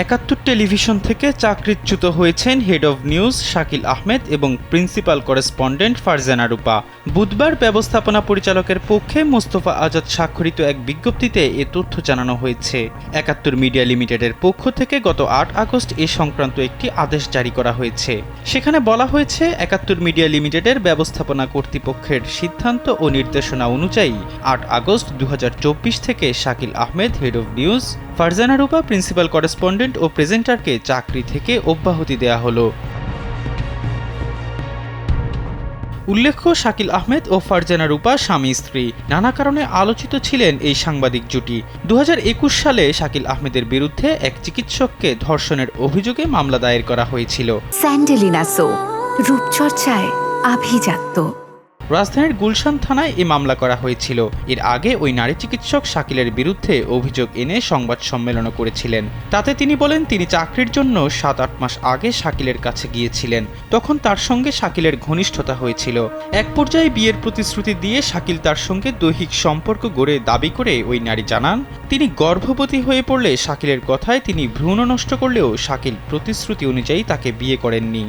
একাত্তর টেলিভিশন থেকে চাকরিচ্যুত হয়েছেন head of news Shakil Ahmed এবং প্রিন্সিপাল করেসপন্ডেন্ট ফারজানা রূপা। বুধবার ব্যবস্থাপনা পরিচালকের পক্ষে মোস্তফা আজাদ স্বাক্ষরিত এক বিজ্ঞপ্তিতে এ তথ্য জানানো হয়েছে। একাত্তর মিডিয়া লিমিটেডের পক্ষ থেকে গত আট আগস্ট এ সংক্রান্ত একটি আদেশ জারি করা হয়েছে। সেখানে বলা হয়েছে, একাত্তর মিডিয়া লিমিটেডের ব্যবস্থাপনা কর্তৃপক্ষের সিদ্ধান্ত ও নির্দেশনা অনুযায়ী আট আগস্ট দু হাজার চব্বিশ থেকে Shakil Ahmed, head of news Farzana Rupa, principal correspondent ও প্রেজেন্টারকে চাকরি থেকে অব্যাহতি দেয়া হলো। উল্লেখ্য, শাকিল আহমেদ ও ফারজানা রূপা স্বামী স্ত্রী। নানা কারণে আলোচিত ছিলেন এই সাংবাদিক জুটি। দু হাজার একুশ সালে শাকিল আহমেদের বিরুদ্ধে এক চিকিৎসককে ধর্ষণের অভিযোগে মামলা দায়ের করা হয়েছিল। স্যান্ডেলিনা সো, রূপচর্চায় আভিজাত্য। রাজধানীর গুলশান থানায় এ মামলা করা হয়েছিল। এর আগে ওই নারী চিকিৎসক শাকিলের বিরুদ্ধে অভিযোগ এনে সংবাদ সম্মেলনও করেছিলেন। তাতে তিনি বলেন, তিনি চাকরির জন্য সাত আট মাস আগে শাকিলের কাছে গিয়েছিলেন। তখন তার সঙ্গে শাকিলের ঘনিষ্ঠতা হয়েছিল। এক পর্যায়ে বিয়ের প্রতিশ্রুতি দিয়ে শাকিল তার সঙ্গে দৈহিক সম্পর্ক গড়ে দাবি করে ওই নারী জানান, তিনি গর্ভবতী হয়ে পড়লে শাকিলের কথায় তিনি ভ্রূণ নষ্ট করলেও শাকিল প্রতিশ্রুতি অনুযায়ী তাকে বিয়ে করেননি।